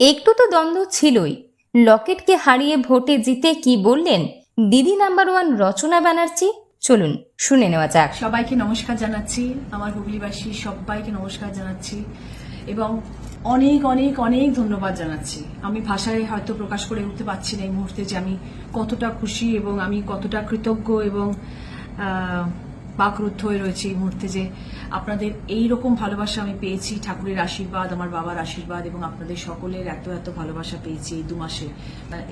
একটু তো দ্বন্দ্ব ছিলই। লকেটকে হারিয়ে ভোটে জিতে কি বললেন দিদি নাম্বার ওয়ান রচনা ব্যানার্জি? চলুন, শুনে নেওয়া যাক। সবাইকে নমস্কার জানাচ্ছি, আমার হুগলিবাসী সবাইকে নমস্কার জানাচ্ছি এবং অনেক অনেক অনেক ধন্যবাদ জানাচ্ছি। আমি ভাষায় হয়তো প্রকাশ করে উঠতে পারছি না এই মুহূর্তে যে আমি কতটা খুশি এবং আমি কতটা কৃতজ্ঞ এবং বাকরুদ্ধ হয়ে রয়েছে এই মুহূর্তে যে আপনাদের এই রকম ভালোবাসা আমি পেয়েছি, ঠাকুরের আশীর্বাদ, আমার বাবার আশীর্বাদ এবং আপনাদের সকলের এত এত ভালোবাসা পেয়েছি এই দু মাসে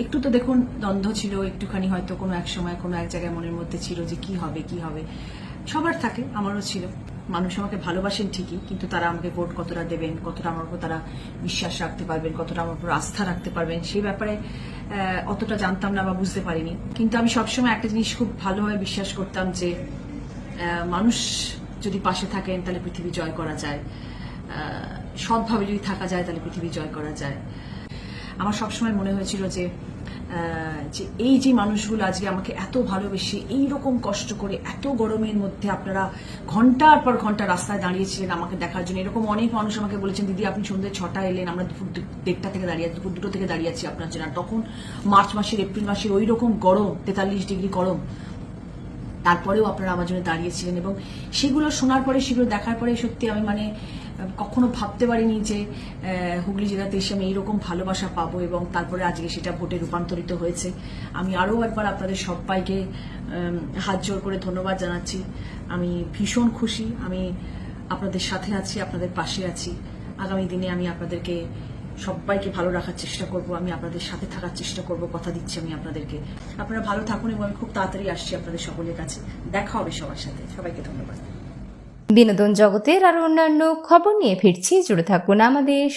একটু তো দেখুন, দ্বন্দ্ব ছিল, একটুখানি হয়তো কোনো এক সময় কোনো এক জায়গায় মনের মধ্যে ছিল যে কি হবে কি হবে। সবার থাকে, আমারও ছিল। মানুষ আমাকে ভালোবাসেন ঠিকই, কিন্তু তারা আমাকে ভোট কতটা দেবেন, কতটা আমার উপর তারা বিশ্বাস রাখতে পারবেন, কতটা আমার উপর আস্থা রাখতে পারবেন সেই ব্যাপারে অতটা জানতাম না বা বুঝতে পারিনি। কিন্তু আমি সবসময় একটা জিনিস খুব ভালোভাবে বিশ্বাস করতাম যে মানুষ যদি পাশে থাকেন, তাহলে পৃথিবী জয় করা যায়। সৎভাবে যদি থাকা যায়, তাহলে পৃথিবী জয় করা যায়। আমার সবসময় মনে হয়েছিল যে যে এই যে মানুষগুলো আজকে আমাকে এত ভালোবেসে, এই রকম কষ্ট করে, এত গরমের মধ্যে আপনারা ঘণ্টার পর ঘণ্টা রাস্তায় দাঁড়িয়েছিলেন আমাকে দেখার জন্য। এরকম অনেক মানুষ আমাকে বলেছেন, দিদি, আপনি সন্ধ্যে ছটা এলেন, আমরা দুপুর দেড়টা থেকে দাঁড়িয়ে আছি, দুপুর দুটো থেকে দাঁড়িয়ে আছি আপনার জন্য। তখন মার্চ মাসের, এপ্রিল মাসের ওই রকম গরম, তেতাল্লিশ ডিগ্রি গরম তারপরেও আপনারা আমার জন্য দাঁড়িয়েছিলেন এবং সেগুলো শোনার পরে, সেগুলো দেখার পরে সত্যি আমি মানে কখনো ভাবতে পারিনি যে হুগলি জেলাতে এসে আমি এইরকম ভালোবাসা পাবো এবং তারপরে আজকে সেটা ভোটে রূপান্তরিত হয়েছে। আমি আরও একবার আপনাদের সবাইকে হাত জোর করে ধন্যবাদ জানাচ্ছি। আমি ভীষণ খুশি। আমি আপনাদের সাথে আছি, আপনাদের পাশে আছি। আগামী দিনে আমি আপনাদেরকে সবাইকে ভালো রাখার চেষ্টা করব, আমি আপনাদের সাথে থাকার চেষ্টা করব, কথা দিচ্ছি আমি আপনাদেরকে। আপনারা ভালো থাকুন এবং আমি খুব তাড়াতাড়ি আসছি আপনাদের সকলের কাছে। দেখা হবে সবার সাথে। সবাইকে ধন্যবাদ। বিনোদন জগতের আর অন্যান্য খবর নিয়ে ফিরছি। জুড়ে থাকুন আমাদের